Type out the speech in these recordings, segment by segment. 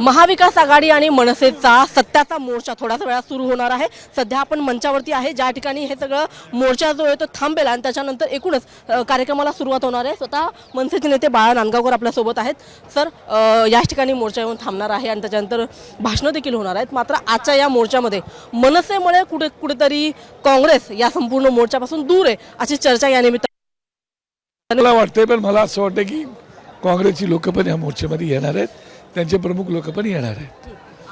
महाविकास आघाडी आणि मनसेचा सत्याचा मोर्चा थोड्याच वेळात सुरू होणार आहे. सध्या आपण मंचावरती आहे. ज्या ठिकाणी हे सगळं मोर्चा जो आहे तो थांबेल आणि त्याच्यानंतर एकूणच कार्यक्रमाला सुरुवात होणार आहे. स्वतः मनसेचे नेते बाळा नांदगावकर आपल्यासोबत आहेत. सर याच ठिकाणी मोर्चा येऊन थांबणार आहे आणि त्याच्यानंतर भाषणं देखील होणार आहेत. मात्र आजच्या या मोर्चामध्ये मनसेमुळे कुठे कुठेतरी काँग्रेस या संपूर्ण मोर्चापासून दूर आहे अशी चर्चा या निमित्त मला वाटतंय पण मला असं वाटतं की काँग्रेसची लोक पण या मोर्चामध्ये येणार आहेत. त्यांचे प्रमुख लोक पण येणार आहेत.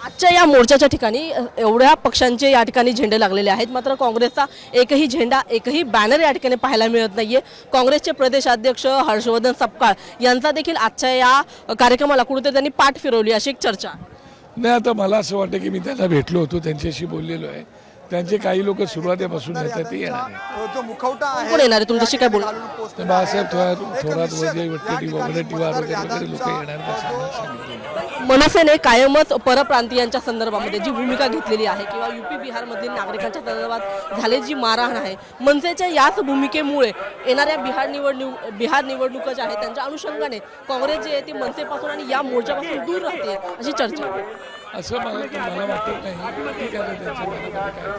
आजच्या या मोर्चाच्या ठिकाणी अ, एवढ्या पक्षांचे या ठिकाणी झेंडे लागलेले आहेत. मात्र काँग्रेसचा एकही झेंडा एकही बॅनर या ठिकाणी पाहायला मिळत नाहीये. काँग्रेसचे प्रदेशाध्यक्ष हर्षवर्धन सपकाळ यांचा देखील आजच्या या कार्यक्रमाला कुठेतरी त्यांनी पाठ फिरवली अशी एक चर्चा. नाही आता मला असं वाटतं की मी त्यांना भेटलो होतो त्यांच्याशी बोललेलो आहे. त्यांचे काही लोक सुरुवातीपासून येतात ते येणार आहेत जो मुखवटा आहे कोण येणार आहे तुमच्याशी काय तर बाळासाहेब थोरात थोरात वगैरे वट्टेटीवार वगैरे वगैरे वगैरे लोक येणार आहेत असं आम्हाला सांगितलेलं आहे. मनसेने कायमच परप्रांतीयांच्या संदर्भामध्ये जी भूमिका घेतलेली आहे किंवा युपी बिहारमधील नागरिकांच्या संदर्भात झालेली जी मारहाण आहे मनसेच्या याच भूमिकेमुळे येणाऱ्या बिहार निवडणूक बिहार निवडणुका ज्या आहेत त्यांच्या अनुषंगाने काँग्रेस जी आहे ती मनसेपासून आणि या मोर्चापासून दूर राहते अशी चर्चा आहे. असं मला मला वाटत नाही ठीक आहे आता त्यांच्या मनामध्ये काय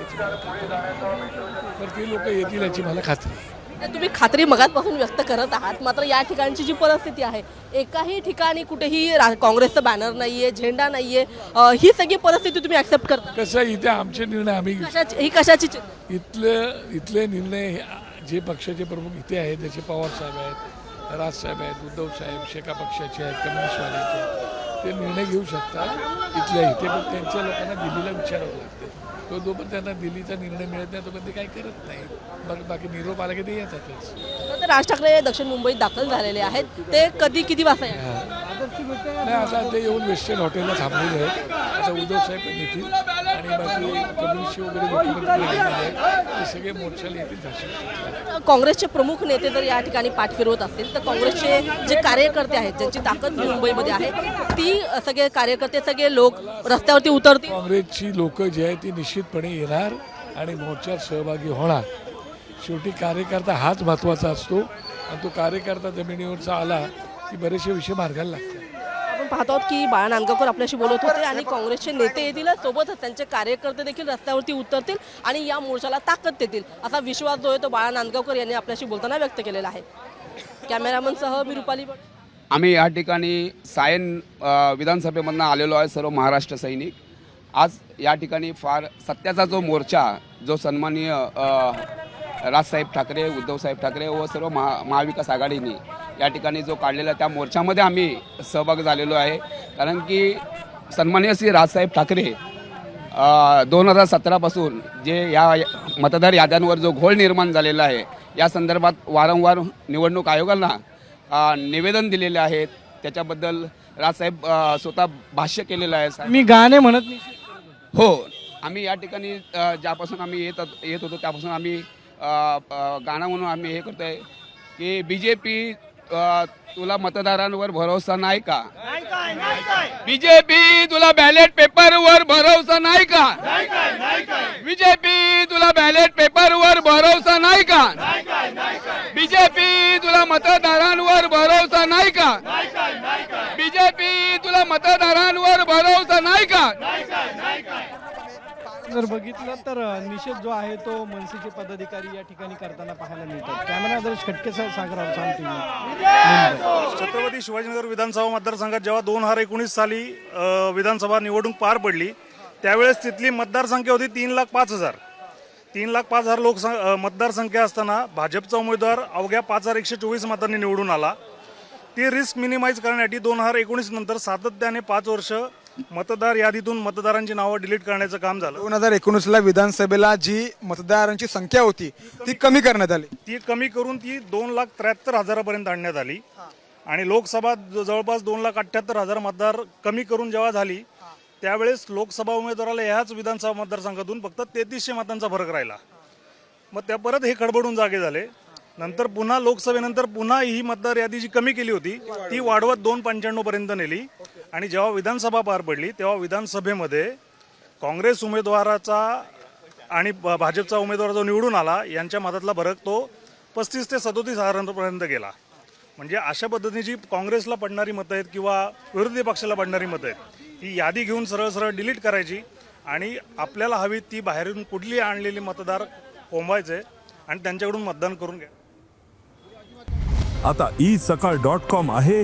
ते लोक येतील याची मला खात्री आहे. तर तुम्ही खात्री मगातपासून व्यक्त करत आहात मात्र या ठिकाणची जी परिस्थिती आहे एकाही ठिकाणी कुठेही काँग्रेसचं बॅनर नाहीये झेंडा नाहीये अं, ही सगळी परिस्थिती तुम्ही ऍक्सेप्ट करता कसं आहे, इथे आमचे निर्णय आम्ही कशाची ही कशाची? इथलं इथले निर्णय हे- जे पक्षाचे प्रमुख इथे आहेत त्याचे पवार साहेब आहेत राजसाहेब आहेत उद्धव साहेब शेका पक्षाचे आहेत कम्युनिस्टवाल्याचे आहेत ते निर्णय घेऊ शकतात इथल्या इथे पण त्यांच्या लोकांना दिल्लीला विचारावं लागतं. तो जोपर्यंत त्यांना दिल्लीचा निर्णय मिळत नाही तोपर्यंत ते काही करत नाही. मग बाकी निरोप आला की ते येतातच. राज ठाकरे दक्षिण मुंबईत दाखल झालेले आहेत. ते कधी किती वाजता येणार? नाही आता ते येऊन वेस्टर्न हॉटेलला थांबलेले आहेत. आता उद्धव साहेब येतील. आणि बाकी कम्युनिस्ट वगैरे मुख्यमंत्री आहेत. ते सगळे मोर्चाला येतील काँग्रेसचे प्रमुख नेते जर या ठिकाणी पाठ फिरवत असतील तर काँग्रेसचे जे कार्यकर्ते आहेत ज्यांची ताकद मुंबईमध्ये आहे ती सगळे कार्यकर्ते सगळे लोक रस्त्यावरती उतरतील. काँग्रेसची लोक जी आहेत ती निश्चितपणे येणार आणि मोर्चात सहभागी होणार. शेवटी कार्यकर्ता हाच महत्त्वाचा असतो. आणि तो कार्यकर्ता जमिनीवरचा आला की बरेचसे विषय मार्गाला लागतात. आपण पाहतो आहोत की बाळा नांदगावकर आपल्याशी बोलत होते आणि काँग्रेसचे नेते येतील सोबतच त्यांचे कार्यकर्ते देखील रस्त्यावरती उतरतील आणि या मोर्चाला ताकद देतील असा विश्वास जो आहे तो बाळा नांदगावकर यांनी आपल्याशी बोलताना व्यक्त केलेला आहे. कॅमेरामनसह मी रुपाली आम्ही या ठिकाणी सायन विधानसभेमधनं आलेलो आहे सर्व महाराष्ट्र सैनिक. आज या ठिकाणी फार सत्याचा जो मोर्चा जो सन्माननीय राजसाहेब ठाकरे उद्धवसाहेब ठाकरे व सर्व महा महाविकास आघाडीने या ठिकाणी जो काढलेला त्या मोर्चामध्ये आम्ही सहभाग झालेलो आहे. कारण की सन्माननीय श्री राजसाहेब ठाकरे दोन हजार सतरापासून जे या मतदार याद्यांवर जो घोळ निर्माण झालेला आहे या संदर्भात वारंवार निवडणूक आयोगाला अ, निवेदन दिलेले आहेत. त्याच्याबद्दल राजसाहेब स्वतः भाष्य केलेलं आहे मी गाणे म्हणत नाही. हो आम्ही या ठिकाणी ज्यापासून आम्ही येत येत होतो त्यापासून आम्ही गाणं म्हणून आम्ही हे करतोय की बी जे पी तुला मतदारांवर भरोसा नाही का? बीजेपी तुला बॅलेट पेपरवर भरोसा नाही का? बीजेपी तुला बॅलेट पेपरवर भरोसा नाही का बीजेपी तुला मतदारांवर भरोसा नाही का बीजेपी तुला मतदारांवर भरोसा नाही का जर बघितलं तर निषेध जो आहे तो मनसेचे पदाधिकारी या ठिकाणी करताना पाहायला मिळतात कॅमेरा जर खटके सागरावर सांगतो छत्रपती शिवाजीनगर विधानसभा मतदारसंघात जेव्हा दोन हजार एकोणीस साली विधानसभा निवडणूक पार पडली त्यावेळेस तिथली मतदारसंख्या होती तीन लाख पाच हजार. तीन लाख पाच हजार लोकसं मतदारसंख्या असताना भाजपचा उमेदवार अवघ्या पाच हजार एकशे चोवीस मतांनी निवडून आला. ती रिस्क मिनिमाइज करण्यासाठी दोन हजार एकोणीस नंतर सातत्याने पाच वर्ष मतदार यादीतून मतदारांची नावं डिलीट करण्याचं काम झालं. दोन हजार एकोणीसला विधानसभेला जी मतदारांची संख्या होती ती कमी करण्यात आली. ती कमी करून ती दोन लाख त्र्याहत्तर हजारापर्यंत आणण्यात आली. आणि लोकसभा ज- जवळपास दोन लाख अठ्ठ्याहत्तर हजार मतदार कमी करून जेव्हा झाली त्यावेळेस लोकसभा उमेदवाराला ह्याच विधानसभा मतदारसंघातून फक्त तेहतीसशे मतांचा फरक राहिला. मग त्या परत हे खडबडून जागे झाले. नंतर पुन्हा लोकसभेनंतर पुन्हा ही मतदार यादी जी कमी केली होती ती वाढवत दोन पंच्याण्णव पर्यंत नेली. आणि जेव्हा विधानसभा पार पडली तेव्हा विधानसभेमध्ये काँग्रेस उमेदवाराचा आणि भाजपचा उमेदवार जो निवडून आला यांच्या मतातला फरक तो पस्तीस ते सदोतीस हजारांपर्यंत गेला. म्हणजे अशा पद्धतीने जी काँग्रेसला पडणारी मतं आहेत किंवा विरोधी पक्षाला पडणारी मतं आहेत ही यादी घेऊन सरळ सरळ डिलीट करायची आणि आपल्याला हवी ती बाहेरून कुठली आणलेली मतदार कोंबायचे आणि त्यांच्याकडून मतदान करून घ्या. आता ई सकाळ डॉट कॉम आहे.